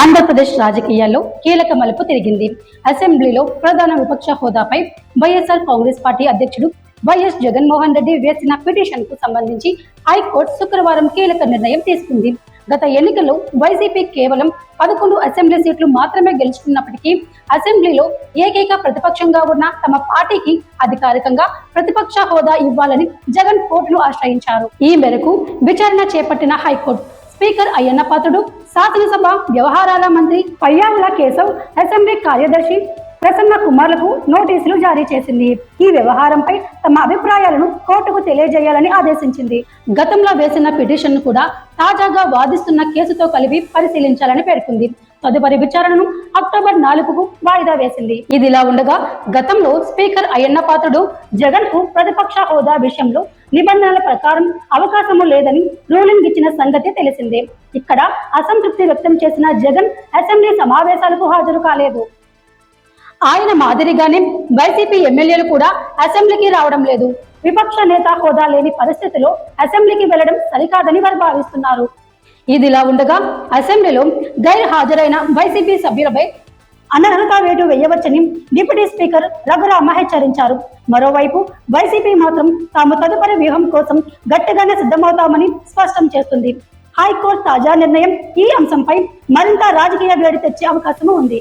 ఆంధ్రప్రదేశ్ రాజకీయాల్లో కీలక మలుపు తిరిగింది. అసెంబ్లీలో ప్రధాన విపక్ష హోదాపై వైఎస్ఆర్ కాంగ్రెస్ పార్టీ అధ్యక్షుడు వైఎస్ జగన్మోహన్ రెడ్డి వేసిన పిటిషన్కు సంబంధించి హైకోర్టు శుక్రవారం కీలక నిర్ణయం తీసుకుంది. గత ఎన్నికల్లో వైసీపీ కేవలం పదకొండు అసెంబ్లీ సీట్లు మాత్రమే గెలుచుకున్నప్పటికీ అసెంబ్లీలో ఏకైక ప్రతిపక్షంగా ఉన్న తమ పార్టీకి అధికారికంగా ప్రతిపక్ష హోదా ఇవ్వాలని జగన్ కోర్టును ఆశ్రయించారు. ఈ మేరకు విచారణ చేపట్టిన హైకోర్టు స్పీకర్ అయ్యన్న పాత్రుడు శాసనసభ వ్యవహారాల మంత్రి పయ్యావుల కేశవ్ అసెంబ్లీ కార్యదర్శి ప్రసన్న కుమార్లకు నోటీసులు జారీ చేసింది. ఈ వ్యవహారంపై తమ అభిప్రాయాలను కోర్టుకు తెలియజేయాలని ఆదేశించింది. గతంలో వేసిన పిటిషన్ కూడా తాజాగా వాదిస్తున్న కేసుతో కలిపి పరిశీలించాలని పేర్కొంది. తదుపరి విచారణను అక్టోబర్ నాలుగుకు వాయిదా వేసింది. ఇదిలా ఉండగా గతంలో స్పీకర్ అయ్యన్న పాత్రుడు జగన్కు ప్రతిపక్ష హోదా విషయంలో నిబంధనల ప్రకారం అవకాశము లేదని రూలింగ్ ఇచ్చిన సంగతి తెలిసిందే. ఇక్కడ అసంతృప్తి వ్యక్తం చేసిన జగన్ అసెంబ్లీ సమావేశాలకు హాజరు కాలేదు. ఆయన మాదిరిగానే వైసీపీ ఎమ్మెల్యేలు కూడా అసెంబ్లీకి రావడం లేదు. విపక్ష నేత హోదా లేని పరిస్థితిలో అసెంబ్లీకి వెళ్ళడం సరికాదని వారు భావిస్తున్నారు. ఇదిలా ఉండగా అసెంబ్లీలో గైర్ హాజరైన వైసీపీ సభ్యులపై అనర్హత వేటు వేయవచ్చని డిప్యూటీ స్పీకర్ రఘురామ హెచ్చరించారు మరోవైపు వైసీపీ మాత్రం తాము తదుపరి వ్యూహం కోసం గట్టిగానే సిద్ధమవుతామని స్పష్టం చేస్తుంది. హైకోర్టు తాజా నిర్ణయం ఈ అంశంపై మరింత రాజకీయ వేడి తెచ్చే అవకాశం ఉంది.